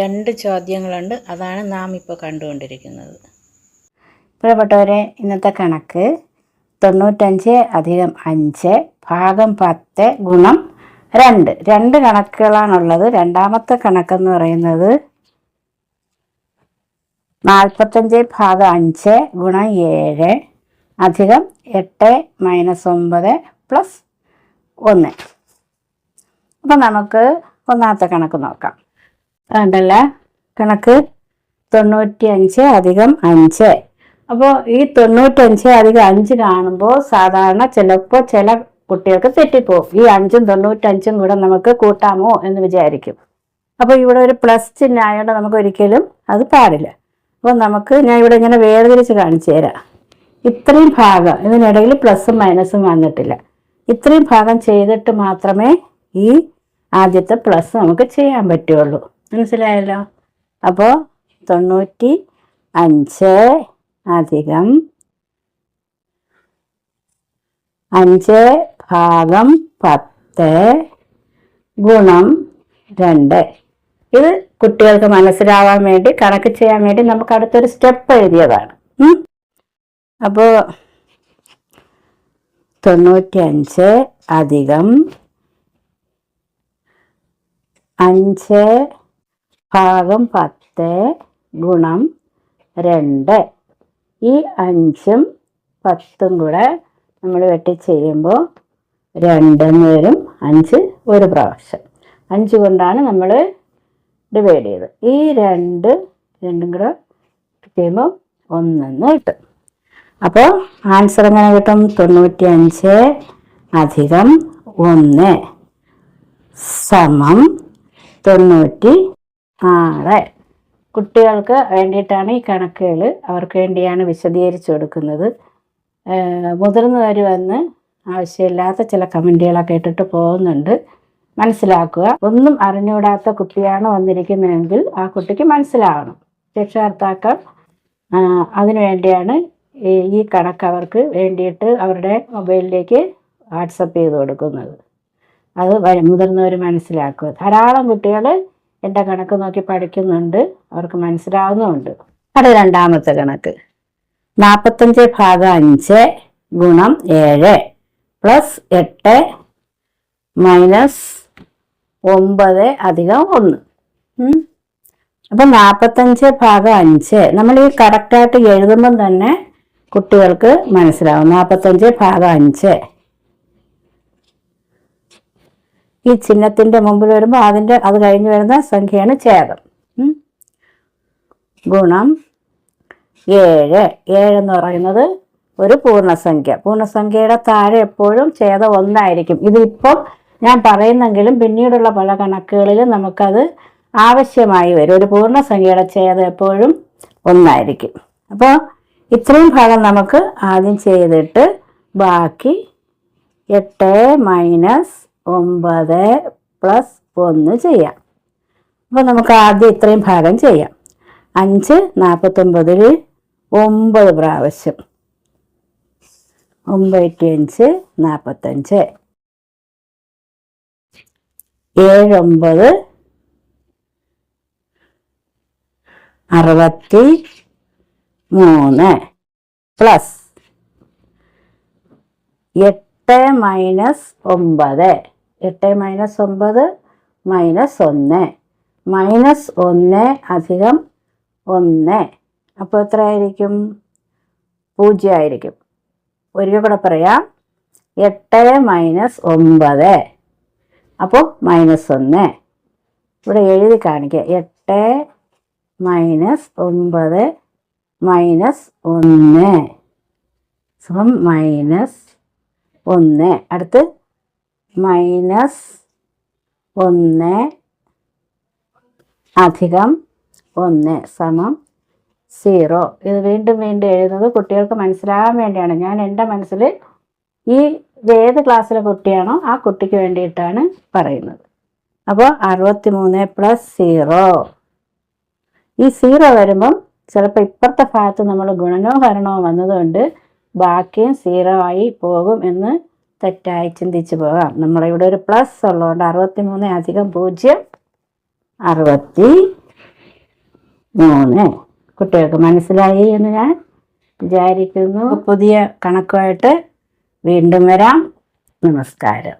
രണ്ട് ചോദ്യങ്ങളുണ്ട്. അതാണ് നാം ഇപ്പോൾ കണ്ടുകൊണ്ടിരിക്കുന്നത്. പ്രിയപ്പെട്ടവരെ ഇന്നത്തെ കണക്ക് തൊണ്ണൂറ്റഞ്ച് അധികം അഞ്ച് ഭാഗം പത്ത് ഗുണം രണ്ട്. രണ്ട് കണക്കുകളാണുള്ളത്. രണ്ടാമത്തെ കണക്കെന്ന് പറയുന്നത് നാൽപ്പത്തഞ്ച് ഭാഗം അഞ്ച് ഗുണം ഏഴ് അധികം എട്ട് മൈനസ് ഒമ്പത് പ്ലസ് ഒന്ന്. അപ്പം നമുക്ക് ഒന്നാമത്തെ കണക്ക് നോക്കാം. അതുകൊണ്ടല്ല കണക്ക് തൊണ്ണൂറ്റി അഞ്ച് അധികം അഞ്ച്. അപ്പോൾ ഈ തൊണ്ണൂറ്റഞ്ച് അധികം അഞ്ച് കാണുമ്പോൾ സാധാരണ ചിലപ്പോൾ ചില കുട്ടികൾക്ക് തെറ്റിപ്പോവും. ഈ അഞ്ചും തൊണ്ണൂറ്റഞ്ചും കൂടെ നമുക്ക് കൂട്ടാമോ എന്ന് വിചാരിക്കും. അപ്പോൾ ഇവിടെ ഒരു പ്ലസ് ചിഹ്നം ആയതുകൊണ്ട് നമുക്ക് ഒരിക്കലും അത് പാടില്ല. അപ്പോൾ നമുക്ക് ഞാൻ ഇവിടെ ഇങ്ങനെ വേർതിരിച്ച് കാണിച്ചു തരാം. ഇത്രയും ഭാഗം ഇതിനിടയിൽ പ്ലസും മൈനസും വന്നിട്ടില്ല. ഇത്രയും ഭാഗം ചെയ്തിട്ട് മാത്രമേ ഈ ആദ്യത്തെ പ്ലസ് നമുക്ക് ചെയ്യാൻ പറ്റുള്ളൂ. മനസ്സിലായല്ലോ? അപ്പോൾ തൊണ്ണൂറ്റി അഞ്ച് അധികം അഞ്ച് ഭാഗം പത്ത് ഗുണം രണ്ട്. ഇത് കുട്ടികൾക്ക് മനസ്സിലാവാൻ വേണ്ടി കണക്ക് ചെയ്യാൻ വേണ്ടി നമുക്ക് അടുത്തൊരു സ്റ്റെപ്പ് എഴുതിയതാണ്. അപ്പോൾ തൊണ്ണൂറ്റി അഞ്ച് അധികം അഞ്ച് ഭാഗം പത്ത് ഗുണം രണ്ട്. ഈ അഞ്ചും പത്തും കൂടെ നമ്മൾ വെട്ടി ചെയ്യുമ്പോൾ രണ്ടെന്ന് വരും അഞ്ച് ഒരു പ്രാവശ്യം. അഞ്ച് കൊണ്ടാണ് നമ്മൾ ഡിവൈഡ് ചെയ്തത്. ഈ രണ്ട് രണ്ടും കൂടെ ചെയ്യുമ്പോൾ ഒന്നെന്ന് കിട്ടും. അപ്പോൾ ആൻസർ എങ്ങനെ കിട്ടും? തൊണ്ണൂറ്റി അഞ്ച് അധികം ഒന്ന് സമം തൊണ്ണൂറ്റി ആറ് കുട്ടികൾക്ക് വേണ്ടിയിട്ടാണ് ഈ കണക്കുകൾ അവർക്ക് വേണ്ടിയാണ് വിശദീകരിച്ചു കൊടുക്കുന്നത്. മുതിർന്നവർ വന്ന് ആവശ്യമില്ലാത്ത ചില കമന്റുകളൊക്കെ ഇട്ടിട്ട് പോകുന്നുണ്ട്. മനസ്സിലാക്കുക. ഒന്നും അറിഞ്ഞുകൂടാത്ത കുട്ടിയാണ് വന്നിരിക്കുന്നതെങ്കിൽ ആ കുട്ടിക്ക് മനസ്സിലാവണം. രക്ഷകർത്താക്കൾ അതിനു വേണ്ടിയാണ് ഈ കണക്ക് അവർക്ക് വേണ്ടിയിട്ട് അവരുടെ മൊബൈലിലേക്ക് വാട്സപ്പ് ചെയ്ത് കൊടുക്കുന്നത്. അത് മുതിർന്നവർ മനസ്സിലാക്കുക. ധാരാളം കുട്ടികൾ എന്റെ കണക്ക് നോക്കി പഠിക്കുന്നുണ്ട്. അവർക്ക് മനസ്സിലാവുന്നുമുണ്ട്. അത് രണ്ടാമത്തെ കണക്ക്. നാൽപ്പത്തഞ്ച് ഭാഗം അഞ്ച് ഗുണം ഏഴ് പ്ലസ് എട്ട് മൈനസ് ഒമ്പത് അധികം ഒന്ന്. അപ്പം നാൽപ്പത്തഞ്ച് ഭാഗം അഞ്ച് നമ്മൾ ഈ കറക്റ്റായിട്ട് എഴുതുമ്പം തന്നെ കുട്ടികൾക്ക് മനസ്സിലാവും. നാൽപ്പത്തഞ്ച് ഭാഗം അഞ്ച്. ഈ ചിഹ്നത്തിന്റെ മുമ്പിൽ വരുമ്പോൾ അതിന്റെ അത് കഴിഞ്ഞ് വരുന്ന സംഖ്യയാണ് ഛേദം. ഗുണം ഏഴ്. എന്ന് പറയുന്നത് ഒരു പൂർണസംഖ്യ. പൂർണസംഖ്യയുടെ താഴെ എപ്പോഴും ഛേദം ഒന്നായിരിക്കും. ഇതിപ്പോൾ ഞാൻ പറയുന്നെങ്കിലും പിന്നീടുള്ള പല കണക്കുകളിലും നമുക്കത് ആവശ്യമായി വരും. ഒരു പൂർണസംഖ്യയുടെ ഛേദം എപ്പോഴും ഒന്നായിരിക്കും. അപ്പോൾ ഇത്രയും ഭാഗം നമുക്ക് ആദ്യം ചെയ്തിട്ട് ബാക്കി എട്ട് മൈനസ് ഒമ്പത് പ്ലസ് ഒന്ന് ചെയ്യാം. അപ്പോൾ നമുക്ക് ആദ്യം ഇത്രയും ഭാഗം ചെയ്യാം. അഞ്ച് നാൽപ്പത്തൊമ്പതിൽ ഒമ്പത് പ്രാവശ്യം. ഒമ്പത്തി അഞ്ച് നാൽപ്പത്തഞ്ച് ഏഴൊമ്പത് അറുപത്തി മൂന്ന് പ്ലസ് എട്ട് മൈനസ് ഒമ്പത്. എട്ട് മൈനസ് ഒമ്പത് മൈനസ് ഒന്ന്. മൈനസ് ഒന്ന് അധികം ഒന്ന്. അപ്പോൾ എത്ര ആയിരിക്കും പൂജ്യം ആയിരിക്കും. ഒരിക്കൽ കൂടെ പറയാം. എട്ട് മൈനസ് ഒമ്പത്. അപ്പോൾ മൈനസ് ഒന്ന്. ഇവിടെ എഴുതി കാണിക്കുക. എട്ട് മൈനസ് ഒമ്പത് മൈനസ് ഒന്ന്. സമം മൈനസ് ഒന്ന്. അടുത്ത് മൈനസ് ഒന്ന് അധികം ഒന്ന് സമം സീറോ. ഇത് വീണ്ടും വീണ്ടും എഴുതുന്നത് കുട്ടികൾക്ക് മനസ്സിലാകാൻ വേണ്ടിയാണ്. ഞാൻ എന്റെ മനസ്സിൽ ഈ ഏത് ക്ലാസ്സിലെ കുട്ടിയാണോ ആ കുട്ടിക്ക് വേണ്ടിയിട്ടാണ് പറയുന്നത്. അപ്പോൾ അറുപത്തി മൂന്ന് പ്ലസ് സീറോ ഈ സീറോ വരുമ്പം ചിലപ്പോൾ ഇപ്പുറത്തെ ഭാഗത്ത് നമ്മൾ ഗുണനോ ഹരണോ വന്നതുകൊണ്ട് ബാക്കിയും സീറോ ആയി പോകും എന്ന് തെറ്റായി ചിന്തിച്ചു പോകാം. നമ്മളിവിടെ ഒരു പ്ലസ് ഉള്ളതുകൊണ്ട് അറുപത്തി മൂന്ന് അധികം പൂജ്യം അറുപത്തി മൂന്ന് കുട്ടികൾക്ക് മനസ്സിലായി എന്ന് ഞാൻ വിചാരിക്കുന്നു. പുതിയ കണക്കുമായിട്ട് വീണ്ടും വരാം. നമസ്കാരം.